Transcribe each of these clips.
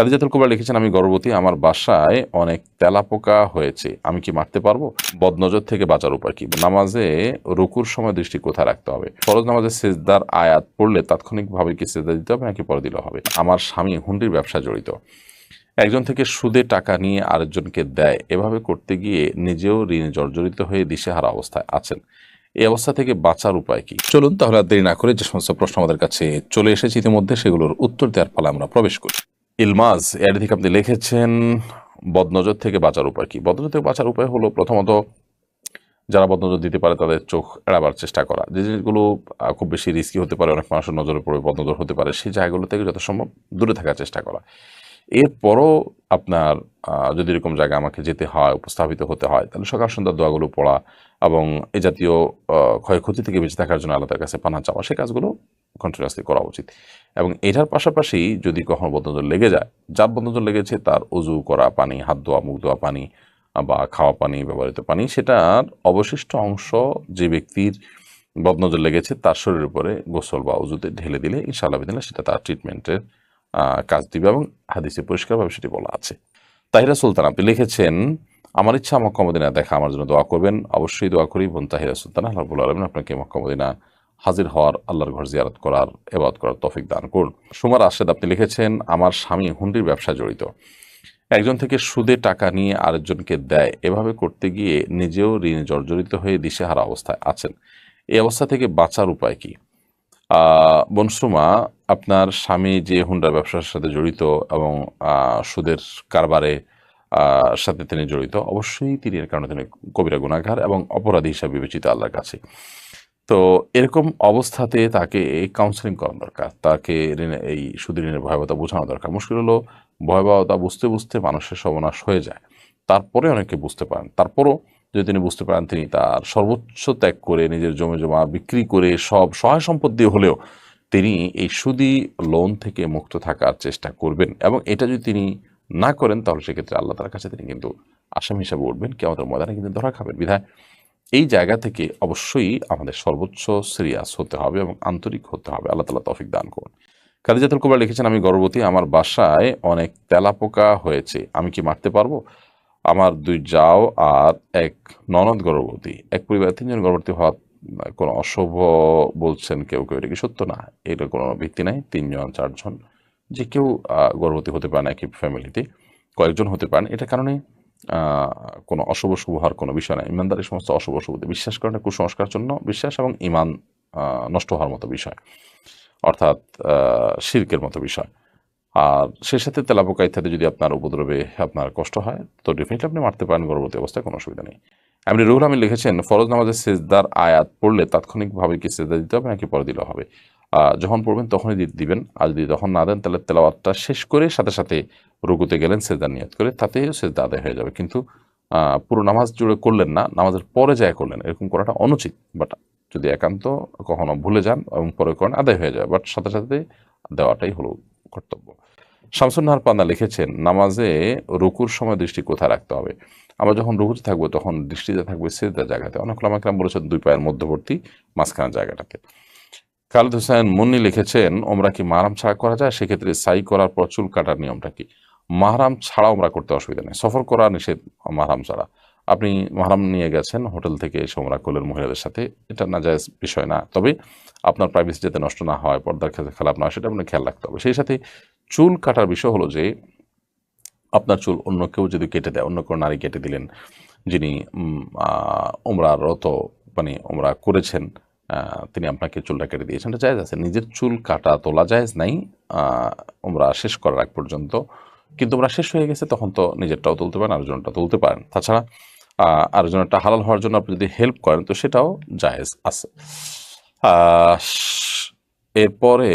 কাদিজাতুল কুবরা লিখেছেন, আমি গর্ভবতী, আমার বাসায় অনেক তেলাপোকা হয়েছে, আমি কি মারতে পারব? বদনজর থেকে বাঁচার উপায় কি? নামাজে রুকুর সময় দৃষ্টি কোথায় রাখতে হবে? ফরজ নামাজে সেজদার আয়াত পড়লে তাৎক্ষণিকভাবে কি সেজদা দিতে হবে নাকি পরে দিলে হবে? আমার স্বামী হুন্ডির ব্যবসা জড়িত। একজন থেকে সুদে টাকা নিয়ে আরেকজনকে দেয়, এভাবে করতে গিয়ে নিজেও ঋণে জর্জরিত হয়ে দিশেহারা অবস্থায় আছেন। এই অবস্থা থেকে বাঁচার উপায় কি? চলুন তাহলে আর দেরি না করে যে সমস্ত প্রশ্ন আমাদের কাছে চলে এসেছে ইতিমধ্যে সেগুলোর উত্তর দেওয়ার ফলে আমরা প্রবেশ করি। ইলমাজ, এর থেকে আপনি লিখেছেন, বদনজর থেকে বাঁচার উপায় কি? বদনজর থেকে বাঁচার উপায় হলো প্রথমত, যারা বদনজর দিতে পারে তাদের চোখ এড়াবার চেষ্টা করা। যে জিনিসগুলো খুব বেশি রিস্কি হতে পারে, অনেক মানুষের নজরে পড়ে বদনজর হতে পারে, সেই জায়গাগুলো থেকে যত সম্ভব দূরে থাকার চেষ্টা করা। এরপরও আপনার যদি এরকম জায়গা আমাকে যেতে হয়, উপস্থাপিত হতে হয়, তাহলে সকাল সন্ধ্যার দোয়াগুলো পড়া এবং এ জাতীয় ক্ষয়ক্ষতি থেকে বেঁচে থাকার জন্য আল্লাহর কাছে পানা চাওয়া সেই কাজগুলো কন্টিনিউয়াসলি করা উচিত। এবং এটার পাশাপাশি যদি কখনো বদনজর লেগে যায়, যার বদনজর লেগেছে তার অজু করা পানি, হাত ধোয়া, মুখ ধোয়া পানি, বা খাওয়া পানি, ব্যবহৃত পানি, সেটার অবশিষ্ট অংশ যে ব্যক্তির বদনজর লেগেছে তার শরীরের উপরে গোসল বা অজুতে ঢেলে দিলে ইনশাআল্লাহ দিলে সেটা তার ট্রিটমেন্টের কাজ দিবে এবং হাদিসে পরিষ্কারভাবে সেটি বলা আছে। তাহিরা সুলতান, আপনি লিখেছেন, আমার ইচ্ছা মক্কা মদিনা দেখা, আমার জন্য দোয়া করবেন। অবশ্যই দোয়া করি, বোন তাহিরা সুলতান, আল্লাহ আলমিন আপনাকে মক্কা মদিনা হাজির হওয়ার আল্লাহর ঘর জিয়ারত করার এবাদ করার তফিক দান করুন। সুমার আশেদ আপনি লিখেছেন, আমার স্বামী হুন্ডির ব্যবসা জড়িত। একজন থেকে সুদে টাকা নিয়ে আরেকজনকে দেয়। এভাবে করতে গিয়ে নিজেও ঋণে জর্জরিত হয়ে দিশেহারা অবস্থায় আছেন। এই অবস্থা থেকে বাঁচার উপায় কি? বনশ্রুমা আপনার স্বামী যে হুন্ডার ব্যবসার সাথে জড়িত এবং সুদের কারবারে সাথে তিনি জড়িত, অবশ্যই তিনি এর কারণে তিনি কবিরা গুণাগার এবং অপরাধী হিসাবে বিবেচিত আল্লাহর কাছে। তো এরকম অবস্থাতে তাকে কাউন্সেলিং করানো দরকার। তাকে এই সুদের ঋণের ভয়াবহতা বোঝানো দরকার। মুশকিল হলো ভয়াবহতা বুঝতে বুঝতে মানুষের সর্বনাশ হয়ে যায়। তারপরে অনেকে বুঝতে পারেন। তারপরও যদি তিনি বুঝতে পারেন, তিনি তার সর্বোচ্চ ত্যাগ করে, নিজের জমি, জমা বিক্রি করে সব সহায় সম্পদ দিয়ে হলেও তিনি এই সুদি লোন থেকে মুক্ত থাকার চেষ্টা করবেন এবং এটা যদি তিনি না করেন, তাহলে সেক্ষেত্রে আল্লাহ তার কাছে তিনি কিন্তু আসামি হিসাবে উঠবেন। কেমন ময়দানে কিন্তু ধরা খাবেন। বিধায় এই জায়গা থেকে অবশ্যই আমাদের সর্বোচ্চ সিরিয়াস হতে হবে এবং আন্তরিক হতে হবে। আল্লাহ তালা তফিক দান করুন। কাদিজাতুল কুবরা লিখেছেন, আমি গর্ভবতী, আমার বাসায় অনেক তেলাপোকা হয়েছে। আমি কি মারতে পারব? আমার দুই যাও আর এক ননদ গর্ভবতী। এক পরিবারের তিনজন গর্ভবতী হওয়ার কোনো অশুভ বলছেন কেউ কেউ, এটা কি সত্য না? এটা কোনো ভিত্তি নাই। তিনজন, চারজন, যে কেউ গর্ভবতী হতে পারে না একই ফ্যামিলিতে কয়েকজন হতে পারেন এটা কারণে কোনো অশুভ শুভ হওয়ার কোনো বিষয় নাই। ইমানদার সমস্ত অশুভ শুভতে বিশ্বাস করেন কুসংস্কার জন্য বিশ্বাস এবং ইমান নষ্ট হওয়ার মতো বিষয়। অর্থাৎ শিরকের মতো বিষয়। আর সেই সাথে তেলাপোকা ইত্যাদি যদি আপনার উপদ্রবে আপনার কষ্ট হয়, তো ডেফিনেটলি আপনি মারতে পারেন গর্ভবতী অবস্থায়, কোনো অসুবিধা নেই। এমনি রুহুল আমিন লিখেছেন, ফরজ নামাজের সেজদার আয়াত পড়লে তাৎক্ষণিকভাবে কি সেজদা দিতে হবে, নাকি পরে দিলে হবে? যখন পড়বেন তখনই দিবেন। আর যদি তখন না দেন, তাহলে তেলাওয়াতটা শেষ করে সাথে সাথে রুকুতে গেলেন, সেজদা নিয়ত করে তাতেও সেজদা আদায় হয়ে যাবে। কিন্তু পুরো নামাজ জুড়ে করলেন না, নামাজের পরে যায় করলেন, এরকম করাটা অনুচিত। বাট যদি একান্ত কখনো ভুলে যান এবং পরে করেন, আদায় হয়ে যায় বাট সাথে সাথে দেওয়াটাই হলো কর্তব্য। শামসুন নাহার পান্না লিখেছেন, নামাজে রুকুর সময় দৃষ্টি কোথায় রাখতে হবে? আমরা যখন রুকুতে থাকব, তখন দৃষ্টিতে থাকবে সেজদার জায়গাতে। অনেক লামাকরাম বলেছেন, দুই পায়ের মধ্যবর্তী মাঝখানের জায়গাটাতে। খালিদ হোসেন মুন্নি লিখেছেন, ওমরা কি মারাম ছাড়া করা যায়? সেক্ষেত্রে সাই করার পর চুল কাটার নিয়মটা কি? মাহরাম ছাড়া ওমরা করতে অসুবিধা নেই। সফর করা নিষেধ মাহরাম ছাড়া। আপনি মাহরাম নিয়ে গেছেন, হোটেল থেকে এসে ওমরা করলেন মহিলাদের সাথে। এটা না যায় বিষয় না। তবে আপনার প্রাইভেসি যাতে নষ্ট না হয়, পর্দার ক্ষেত্রে খেলাপ না হয়, সেটা আপনার খেয়াল রাখতে হবে। সেই সাথে চুল কাটার বিষয় হলো যে, আপনার চুল অন্য কেউ যদি কেটে দেয়, অন্য কোনো নারী কেটে দিলেন, যিনি ওমরারত মানে ওমরা করেছেন তিনি আপনাকে চুলটা কেটে দিয়েছেন। এটা জায়েজ আছে। নিজের চুল কাটা তোলা জায়েজ নাই। ওমরা শেষ করার আগ পর্যন্ত কিন্তু ওমরা শেষ হয়ে গেছে তখন তো নিজেরটাও তুলতে পারেন আরেকজনটা তুলতে পারেন। তাছাড়া আহ, আরেকজনেরটা হালাল হওয়ার জন্য আপনি যদি হেল্প করেন তো সেটাও জায়েজ আছে। এরপরে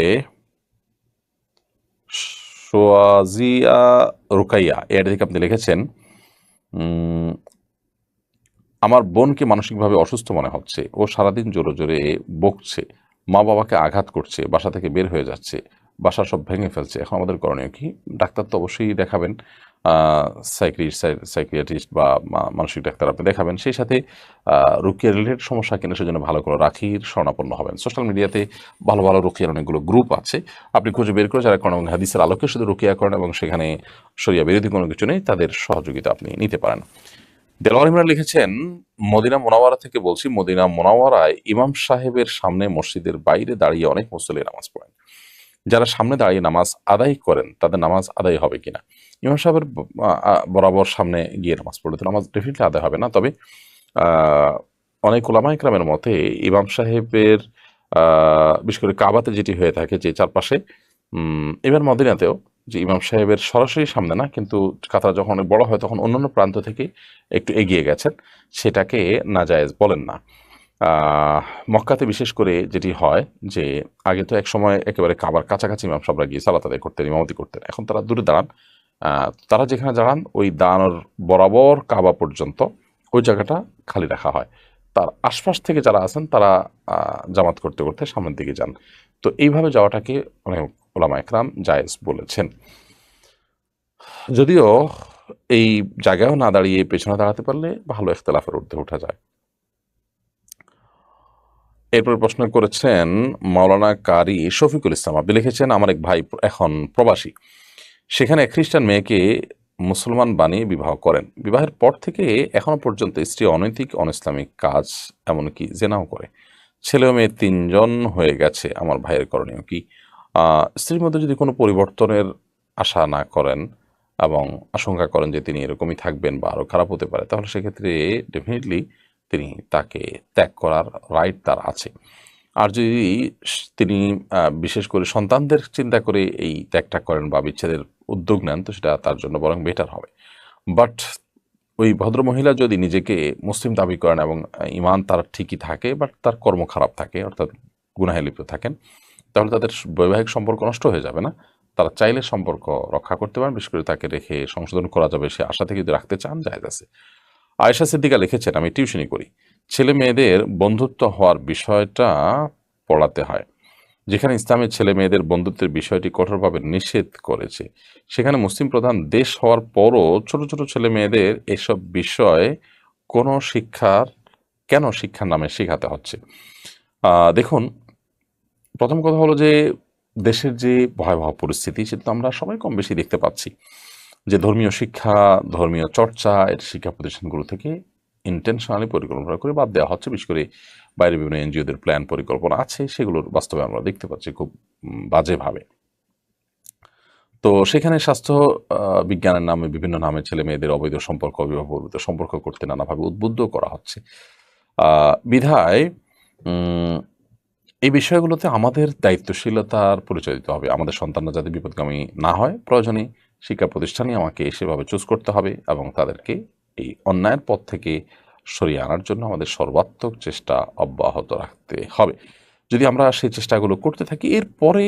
সোয়াজিয়া রুকাইয়া এর থেকে আপনি লিখেছেন আমার বোনকে মানসিকভাবে অসুস্থ মনে হচ্ছে। ও সারাদিন জোরে জোরে বকছে মা বাবাকে আঘাত করছে বাসা থেকে বের হয়ে যাচ্ছে। বাসা সব ভেঙে ফেলছে। এখন আমাদের করণীয় কি? ডাক্তার তো অবশ্যই দেখাবেন সাইক্রিস্ট সাইক্রিয়াটিস্ট বা মানসিক ডাক্তার আপনি দেখাবেন। সেই সাথে রুকিয়া রিলেটেড সমস্যা কিনা সেজন্য ভালো করে রাখির শরণাপন্ন হবেন। সোশ্যাল মিডিয়াতে ভালো ভালো রুকিয়ার অনেকগুলো গ্রুপ আছে। আপনি খুঁজে বের করে যারা কোন হাদিসের আলোকে শুধু রুকিয়া করেন এবং সেখানে শরিয়া বিরোধী কোনো কিছু নেই, তাদের সহযোগিতা আপনি নিতে পারেন। দেলোয়ার ইমরান লিখেছেন, মদিনা মোনাওয়ারা থেকে বলছি, মদিনা মোনাওয়ারায় ইমাম সাহেবের সামনে মসজিদের বাইরে দাঁড়িয়ে অনেক মুসল্লি নামাজ পড়েন। যারা সামনে দাঁড়িয়ে নামাজ আদায় করেন, তাদের নামাজ আদায় হবে কিনা? ইমাম সাহেবের বরাবর সামনে গিয়ে নামাজ পড়লে তো নামাজ ডেফিনেটলি আদায় হবে না। তবে অনেক ওলামা ইকরামের মতে ইমাম সাহেবের বিশেষ করে কাবাতে যেটি হয়ে থাকে যে চারপাশে এবার মদিনাতেও যে ইমাম সাহেবের সরাসরি সামনে না, কিন্তু কাতার যখন অনেক বড় হয়, তখন অন্যান্য প্রান্ত থেকে একটু এগিয়ে গেছেন, সেটাকে নাজায়েজ বলেন না। মক্কাতে বিশেষ করে যেটি হয় যে আগে তো এক সময় একেবারে কাবার কাছাকাছি ইমাম সাহেবরা গিয়ে সালাত আদায় করতেন, ইমামতি করতেন। এখন তারা দূরে দাঁড়ান। তারা যেখানে দাঁড়ান, ওই দাঁড়ানোর বরাবর কাবা পর্যন্ত ওই জায়গাটা খালি রাখা হয়। তার আশপাশ থেকে যারা আছেন, তারা জামাত করতে করতে সামনের দিকে যান। তো এইভাবে যাওয়াটাকে অনেক ওলামা একরাম জায়েজ বলেছেন। যদিও এই জায়গায়ও না দাঁড়িয়ে পেছনে দাঁড়াতে পারলে ভালো ইখতলাফের ঊর্ধ্বে ওঠা যায়। এরপর প্রশ্ন করেছেন মাওলানা কারি শফিকুল ইসলাম। আপনি লিখেছেন, আমার এক ভাই এখন প্রবাসী। সেখানে খ্রিস্টান মেয়েকে মুসলমান বানিয়ে বিবাহ করেন। বিবাহের পর থেকে এখনও পর্যন্ত স্ত্রী অনৈতিক অনইসলামিক কাজ, এমনকি জেনাও করে। ছেলে মেয়ে তিনজন হয়ে গেছে আমার ভাইয়ের করণীয় কি? স্ত্রীর মধ্যে যদি কোনো পরিবর্তনের আশা না করেন এবং আশঙ্কা করেন যে তিনি এরকমই থাকবেন বা আরও খারাপ হতে পারে, তাহলে সেক্ষেত্রে ডেফিনেটলি তিনি তাকে ত্যাগ করার রাইট তার আছে। আর যদি তিনি বিশেষ করে সন্তানদের চিন্তা করে এই ত্যাগটা করেন বা বিচ্ছেদের উদ্যোগ নেন, তো সেটা তার জন্য বরং বেটার হবে। বাট ওই ভদ্রমহিলা যদি নিজেকে মুসলিম দাবি করেন এবং ইমান তার ঠিকই থাকে বাট তার কর্ম খারাপ থাকে, অর্থাৎ গুনাহে লিপ্ত থাকেন, তাহলে তাদের বৈবাহিক সম্পর্ক নষ্ট হয়ে যাবে না। তারা চাইলে সম্পর্ক রক্ষা করতে পারেন, বিশেষ করে তাকে রেখে সংশোধন করা যাবে, সে আশা থেকে যদি রাখতে চান, জায়জ আছে। আয়েশা সিদ্দিকা লিখেছেন, আমি টিউশনি করি। ছেলে মেয়েদের বন্ধুত্ব হওয়ার বিষয়টা পড়াতে হয়, যেখানে ইসলামের ছেলে মেয়েদের বন্ধুত্বের বিষয়টি কঠোরভাবে নিষেধ করেছে। সেখানে মুসলিম প্রধান দেশ হওয়ার পরও ছোট ছোট ছেলে মেয়েদের এসব বিষয় কোনো শিক্ষার, কেন শিক্ষার নামে শেখাতে হচ্ছে? দেখুন, প্রথম কথা হলো যে, দেশের যে ভয়াবহ পরিস্থিতি, সেটা আমরা সবাই কম বেশি দেখতে পাচ্ছি। যে ধর্মীয় শিক্ষা, ধর্মীয় চর্চা, এর শিক্ষা প্রতিষ্ঠানগুলো থেকে ইন্টেনশনালি পরিকল্পনা করে বাদ দেওয়া হচ্ছে। বিশেষ করে বাইরে বিভিন্ন এনজিওদের প্ল্যান পরিকল্পনা আছে, সেগুলোর বাস্তবে আমরা দেখতে পাচ্ছি খুব বাজেভাবে। তো সেখানে স্বাস্থ্য বিজ্ঞানের নামে বিভিন্ন নামে ছেলে মেয়েদের অবৈধ সম্পর্ক পূর্বিত সম্পর্ক করতে নানাভাবে উদ্বুদ্ধ করা হচ্ছে। বিধায় এই বিষয়গুলোতে আমাদের দায়িত্বশীলতার পরিচয় দিতে হবে। আমাদের সন্তানরা যাতে বিপদগামী না হয়, প্রয়োজনে শিক্ষা প্রতিষ্ঠানই আমাকে সেভাবে চুজ করতে হবে এবং তাদেরকে এই অন্যায়ের পথ থেকে সরিয়ে আনার জন্য আমাদের সর্বাত্মক চেষ্টা অব্যাহত রাখতে হবে। যদি আমরা সেই চেষ্টাগুলো করতে থাকি, এরপরে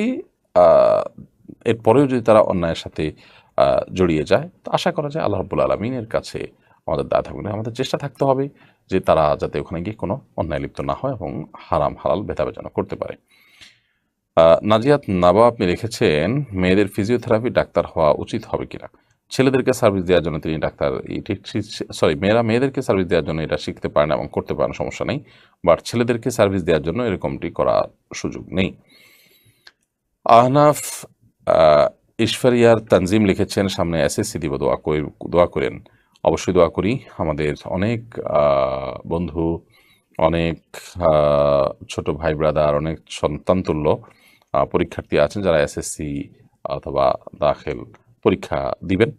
এরপরেও যদি তারা অন্যায়ের সাথে জড়িয়ে যায়, তো আশা করা যায় আল্লাহ রব্বুল আলমিনের কাছে আমাদের দায় থাকবে না আমাদের চেষ্টা থাকতে হবে যে তারা যাতে ওখানে গিয়ে কোনো অন্যায় লিপ্ত না হয় এবং হারাম হালাল ভেদাভেদ যেন করতে পারে। নাজিয়াত নাবা আপনি লিখেছেন মেয়েদের ফিজিওথেরাপি ডাক্তার হওয়া উচিত হবে কিনা? ছেলেদেরকে সার্ভিস দেওয়ার জন্য তিনি ডাক্তার সরি মেয়েরা মেয়েদেরকে সার্ভিস দেওয়ার জন্য এটা শিখতে পারেন এবং করতে পারেন সমস্যা নেই। বাট ছেলেদেরকে সার্ভিস দেওয়ার জন্য এরকমটি করার সুযোগ নেই। আহনাফ আহ, ঈশ্বরিয়ার তানজিম লিখেছেন সামনে এসএসসি দিব দোয়া দোয়া করেন। অবশ্যই দোয়া করি আমাদের অনেক বন্ধু, অনেক ছোট ভাই ব্রাদার অনেক সন্তানতুল্য পরীক্ষার্থী আছেন যারা এসএসসি অথবা দাখিল পরীক্ষা দিবেন।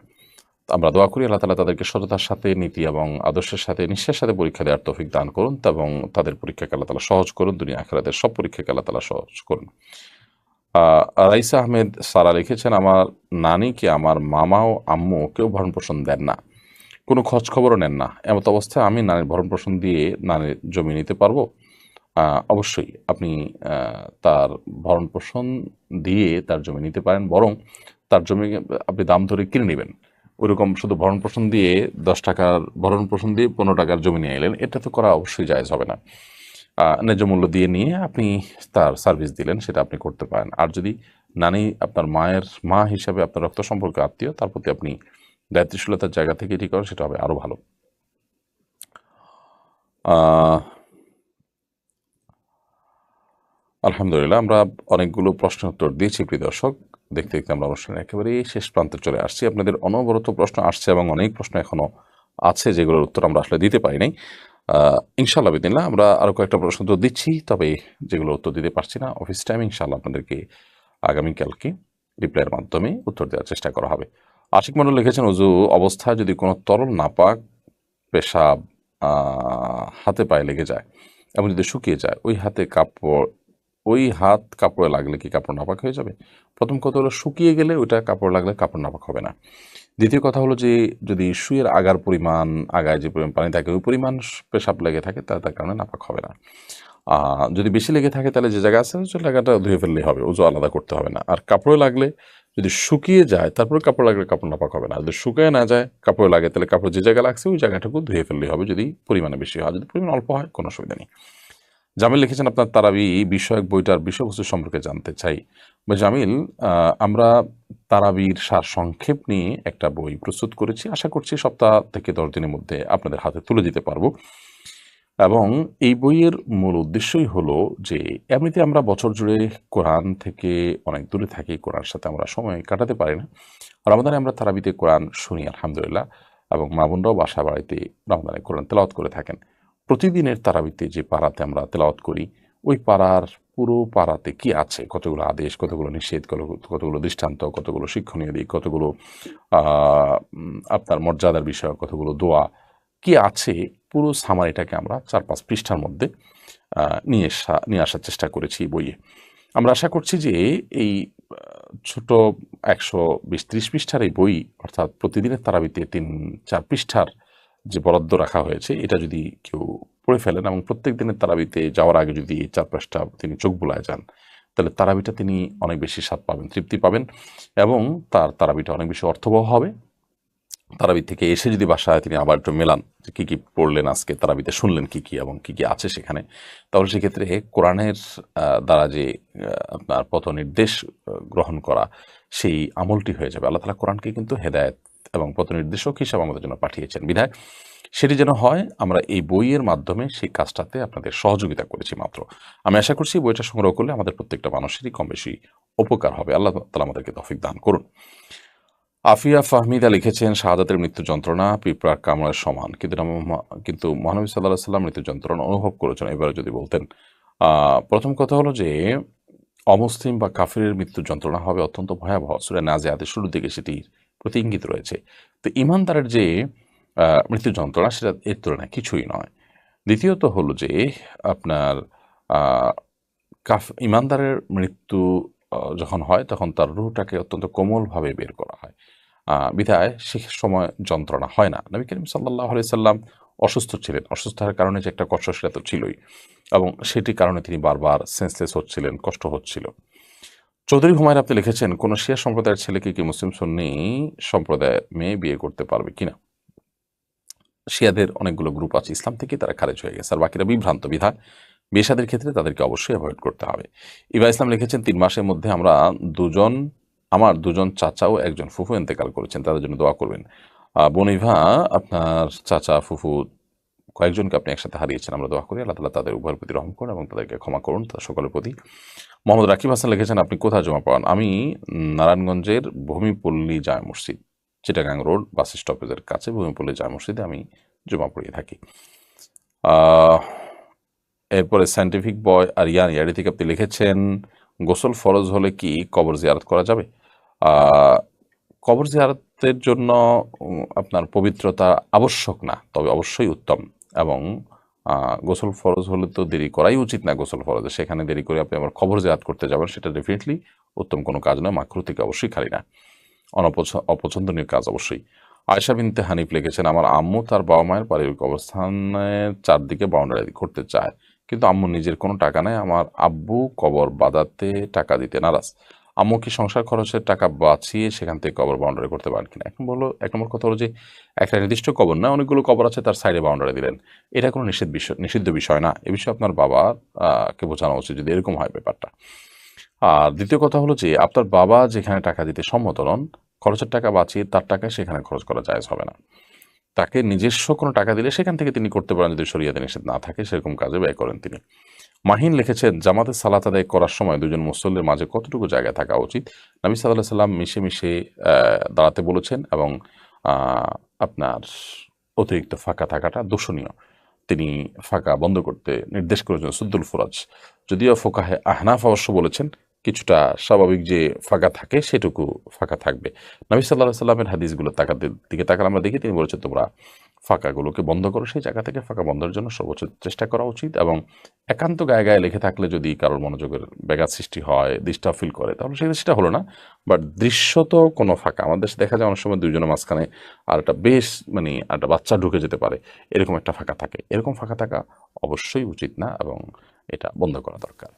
আমরা দোয়া করি আল্লাহ তালা তাদেরকে সততার সাথে, নীতি এবং আদর্শের সাথে নিঃশ্বাসের সাথে পরীক্ষা দেওয়ার তৌফিক দান করুন এবং তাদের পরীক্ষাকে আল্লাহ তালা সহজ করুন, দুনিয়া আখেরাতের সব পরীক্ষাকে আল্লাহ তালা সহজ করুন। রাইসা আহমেদ সারা লিখেছেন, আমার নানিকে, আমার মামা ও আম্মু কেউ ভরণ পোষণ দেন না। কোনো খোঁজ খবরও নেন না। এমত অবস্থায় আমি নানির ভরণ পোষণ দিয়ে নানির জমি নিতে পারব। অবশ্যই আপনি তার ভরণ পোষণ দিয়ে তার জমি নিতে পারেন, বরং তার জমি আপনি দাম ধরে কিনে নেবেন। ওইরকম শুধু ভরণ পোষণ দিয়ে, দশ টাকার ভরণ পোষণ দিয়ে পনেরো টাকার জমি নিয়ে এলেন, এটা তো করা অবশ্যই জায়জ হবে না। ন্যায্য মূল্য দিয়ে নিয়ে আপনি তার সার্ভিস দিলেন, সেটা আপনি করতে পারেন। আর যদি নানি আপনার মায়ের মা হিসাবে আপনার রক্ত সম্পর্কে আত্মীয়, তার প্রতি আপনি দায়িত্বশীলতার জায়গা থেকে এটি করেন সেটা হবে আরও ভালো। আলহামদুলিল্লাহ, আমরা অনেকগুলো প্রশ্ন উত্তর দিয়েছি, প্রিয় দর্শক। দেখতে দেখতে আমরা অনুষ্ঠানের একেবারেই শেষ প্রান্তে চলে আসছি। আপনাদের অনবরত প্রশ্ন আসছে এবং অনেক প্রশ্ন এখনও আছে, যেগুলোর উত্তর আমরা আসলে দিতে পারি নাই। ইনশাল্লাহ বিদিনলা আমরা আরও কয়েকটা প্রশ্ন তো দিচ্ছি, তবে যেগুলো উত্তর দিতে পারছি না অফিস টাইম ইনশাল্লাহ আপনাদেরকে আগামীকালকে রিপ্লাইয়ের মাধ্যমে উত্তর দেওয়ার চেষ্টা করা হবে। আশিক মন্ডল লিখেছেন, উজু, অবস্থায় যদি কোনো তরল নাপাক পেশাব হাতে পায়ে লেগে যায় এবং যদি শুকিয়ে যায়, ওই হাতে কাপড়, ওই হাত কাপড়ে লাগলে কি কাপড় নাপাক হয়ে যাবে? প্রথম কথা হলো, শুকিয়ে গেলে ওইটা কাপড় লাগলে কাপড় নাপাক হবে না। দ্বিতীয় কথা হলো যে, যদি শুয়ের আগার পরিমাণ, আগায় যে পরিমাণ পানি থাকে, ওই পরিমাণ পেশাব লেগে থাকে তাহলে তার কারণে নাপাক হবে না। যদি বেশি লেগে থাকে, তাহলে যে জায়গা আছে, ওই জায়গাটা ধুয়ে ফেললেই হবে ওজু আলাদা করতে হবে না। আর কাপড়ে লাগলে যদি শুকিয়ে যায়, তারপরে কাপড় লাগলে কাপড় নাপাক হবে না। যদি শুকিয়ে না যায়, কাপড় লাগে, তাহলে কাপড় যে জায়গায় লাগছে, ওই জায়গাটাকে ধুয়ে ফেললে হবে যদি পরিমাণে বেশি হয়। যদি পরিমাণ অল্প হয়, কোনো অসুবিধা নেই। জামিল লিখেছেন, আপনার তারাবি বিষয়ক বইটার বিষয়বস্তু সম্পর্কে জানতে চাই। জামিল আমরা তারাবির সার সংক্ষেপ নিয়ে একটা বই প্রস্তুত করেছি। আশা করছি সপ্তাহ থেকে দশ দিনের মধ্যে আপনাদের হাতে তুলে দিতে পারব। এবং এই বইয়ের মূল উদ্দেশ্যই হলো যে, এমনিতে আমরা বছর জুড়ে কোরআন থেকে অনেক দূরে থাকি কোরআন সাথে আমরা সময় কাটাতে পারি না। রমাদানে আমরা তারাবিতে কোরআন শুনি, আলহামদুলিল্লাহ, এবং মা বোনরাও বাসা বাড়িতে রমাদানে কোরআন তেলাওয়াত করে থাকেন। প্রতিদিনের তারাবিতে যে পাড়াতে আমরা তেলাওয়াত করি, ওই পাড়ার পুরো পাড়াতে কি আছে? কতগুলো আদেশ, কতগুলো নিষেধ, কত- কতগুলো দৃষ্টান্ত, কতগুলো শিক্ষণীয় দিক, কতগুলো আপনার মর্যাদার বিষয়, কতগুলো দোয়া কি আছে? পুরো সামারিটাকে আমরা চার পাঁচ পৃষ্ঠার মধ্যে নিয়ে আসা, নিয়ে আসার চেষ্টা করেছি বইয়ে। আমরা আশা করছি যে এই ছোট একশো বিশ ত্রিশ পৃষ্ঠার এই বই, অর্থাৎ প্রতিদিনের তারাবিতে তিন, চার পৃষ্ঠার যে বরাদ্দ রাখা হয়েছে, এটা যদি কেউ পড়ে ফেলেন এবং প্রত্যেক দিনের তারাবিতে যাওয়ার আগে যদি এই চার পাঁচটা তিনি চোখ বুলায় যান, তাহলে তারাবিটা তিনি অনেক বেশি স্বাদ পাবেন, তৃপ্তি পাবেন এবং তার তারাবিটা অনেক বেশি অর্থবহ হবে। তারাবি থেকে এসে যদি বাসায় তিনি আবার একটু মেলান যে কী কী পড়লেন আজকে তারাবিতে, শুনলেন কি কি এবং কি কি আছে সেখানে, তাহলে সেক্ষেত্রে কোরআনের দ্বারা যে আপনার পথ নির্দেশ গ্রহণ করা সেই আমলটি হয়ে যাবে। আল্লাহ তালা কোরআনকে কিন্তু হেদায়েত এবং পথ নির্দেশক হিসাবে আমাদের জন্য পাঠিয়েছেন। বিধায় সেটি যেন হয়, আমরা এই বইয়ের মাধ্যমে সেই কাজটাতে আপনাদের সহযোগিতা করেছি মাত্র। আমি আশা করছি বইটা সংগ্রহ করলে আমাদের প্রত্যেকটা মানুষেরই কম বেশি উপকার হবে। আল্লাহ তালা আমাদেরকে তফিক দান করুন। আফিয়া ফাহমিদা লিখেছেন, শাহাদাতের মৃত্যু যন্ত্রণা, পিঁপড়ার কামড়ের সমান। কিন্তু কিন্তু মহানবী সাল্লাহ সাল্লাম মৃত্যু যন্ত্রণা অনুভব করেছেন, এবারে যদি বলতেন। প্রথম কথা হলো যে, অমুসলিম বা কাফিরের মৃত্যু যন্ত্রণা হবে অত্যন্ত ভয়াবহ। সুরে নাজে আদের শুরুর দিকে সেটির প্রতি ইঙ্গিত রয়েছে। তো ইমানদারের যে মৃত্যু যন্ত্রণা, সেটা এর তুলনায় কিছুই নয়। দ্বিতীয়ত হলো যে, আপনার কাফ ইমানদারের মৃত্যু যখন হয়, তখন তার রুহটাকে অত্যন্ত কোমলভাবে বের করা হয়। বিধায় সে সময় যন্ত্রণা হয় না। নবী করিম সাল্লাহ সাল্লাম অসুস্থ ছিলেন। অসুস্থতার কারণে যে একটা কষ্ট সেটা তো ছিলই এবং সেটির কারণে তিনি বারবার সেন্সলেস হচ্ছিলেন, কষ্ট হচ্ছিল। চৌধুরী হুমায়ুন আপনি লিখেছেন, কোনো শিয়া সম্প্রদায়ের ছেলেকে কি মুসলিম সুন্নি সম্প্রদায়ের মেয়ে বিয়ে করতে পারবে কিনা? শিয়াদের অনেকগুলো গ্রুপ আছে। ইসলাম থেকে তারা খারেজ হয়ে গেছে। আর বাকিরা বিভ্রান্ত বিধা বিয়েসাদের ক্ষেত্রে তাদেরকে অবশ্যই অ্যাভয়েড করতে হবে। ইবা ইসলাম লিখেছেন, তিন মাসের মধ্যে আমরা দুজন, আমার দুজন চাচা ও একজন ফুফু ইন্তেকাল করেছেন, তাদের জন্য দোয়া করবেন। বনিভা আপনার চাচা, ফুফু কয়েকজনকে আপনি একসাথে হারিয়েছেন, আমরা দোয়া করি, আল্লাহ তালা তাদের উভয়ের প্রতি রহম করুন এবং তাদেরকে ক্ষমা করুন, তাদের সকলের প্রতি। মোহাম্মদ রাকিব হাসান লিখেছেন, আপনি কোথায় জমা পান? আমি নারায়ণগঞ্জের ভূমিপল্লী জায় মসজিদ, চিটাগাং রোড, বাস স্টপেজের কাছে ভূমিপল্লী জায় মসজিদে আমি জমা পড়িয়ে থাকি। এরপরে সায়েন্টিফিক বয় আর ইয়ান ইয়ারি থেকে আপনি লিখেছেন, গোসল ফরজ হলে কি কবর জিয়ারত করা যাবে? কবর জিয়ারতের জন্য আপনার পবিত্রতা আবশ্যক না, তবে অবশ্যই উত্তম। এবং গোসল ফরজ হলে তো দেরি করাই উচিত না গোসল ফরজে। সেখানে দেরি করে আপনি আবার কবর জিয়ারত করতে যাবেন, সেটা ডেফিনেটলি উত্তম কোনো কাজ নয় মাকরু থেকে অবশ্যই খালি না। অনপছ অপছন্দনীয় কাজ অবশ্যই। আয়সা বিনতে হানিফ লিখেছেন, আমার আম্মু তার বাবা মায়ের পারিবারিক অবস্থানের চারদিকে বাউন্ডারি করতে চায়। কিন্তু আম্মু নিজের কোনো টাকা নেই। আমার আব্বু কবর বাঁধাতে টাকা দিতে নারাজ। আম্মু কি সংসার খরচের টাকা বাঁচিয়ে সেখান থেকে কবর বাউন্ডারি করতে পারেন কিনা? এখন বলল, এক নম্বর কথা হলো যে, একটা নির্দিষ্ট কবর না, অনেকগুলো কবর আছে, তার সাইডে বাউন্ডারি দিলেন। এটা কোনো নিষেধ বিষয় নিষিদ্ধ বিষয় না। এ বিষয়ে আপনার বাবা কে বোঝানো উচিত যদি এরকম হয় ব্যাপারটা। আর দ্বিতীয় কথা হলো যে, আপনার বাবা যেখানে টাকা দিতে সম্মত নন, খরচের টাকা বাঁচিয়ে তার টাকায় সেখানে খরচ করা জায়েজ হবে না। তাকে নিজস্ব কোনো টাকা দিলে সেখান থেকে তিনি করতে পারেন যদি শরিয়াতে নিষেধ না থাকে, সেরকম কাজে ব্যয় করেন তিনি। মাহিন লিখেছেন জামাতের সালাত আদায় করার সময় দুজন মুসল্লির মাঝে কতটুকু জায়গা থাকা উচিত? নবী সাল্লাহ সাল্লাম মিশে মিশে দাঁড়াতে বলেছেন এবং আপনার অতিরিক্ত ফাঁকা থাকাটা দূষণীয়। তিনি ফাঁকা বন্ধ করতে নির্দেশ করেছেন সুদ্দুল ফরাজ। যদিও ফোকাহে আহনাফ অবশ্য বলেছেন কিছুটা স্বাভাবিক যে ফাঁকা থাকে সেটুকু ফাঁকা থাকবে। নবী সাল্লাহ সাল্লামের হাদিসগুলো তাকাতে দিকে তাকালে আমরা দেখি, তিনি বলেছেন, তোমরা ফাঁকাগুলোকে বন্ধ করো, সেই জায়গা থেকে ফাঁকা বন্ধের জন্য সর্বোচ্চ চেষ্টা করা উচিত এবং একান্ত গায়ে গায়ে লেখে থাকলে যদি কারোর মনোযোগের ব্যাঘাত সৃষ্টি হয় ডিস্টার্ব ফিল করে, তাহলে সেই সেটা হলো না। বাট দৃশ্যত কোনো ফাঁকা। আমাদের দেশে দেখা যায় অনেক সময় দুইজনের মাঝখানে আর একটা বেশ মানে একটা বাচ্চা ঢুকে যেতে পারে। এরকম একটা ফাঁকা থাকে। এরকম ফাঁকা থাকা অবশ্যই উচিত না এবং এটা বন্ধ করা দরকার।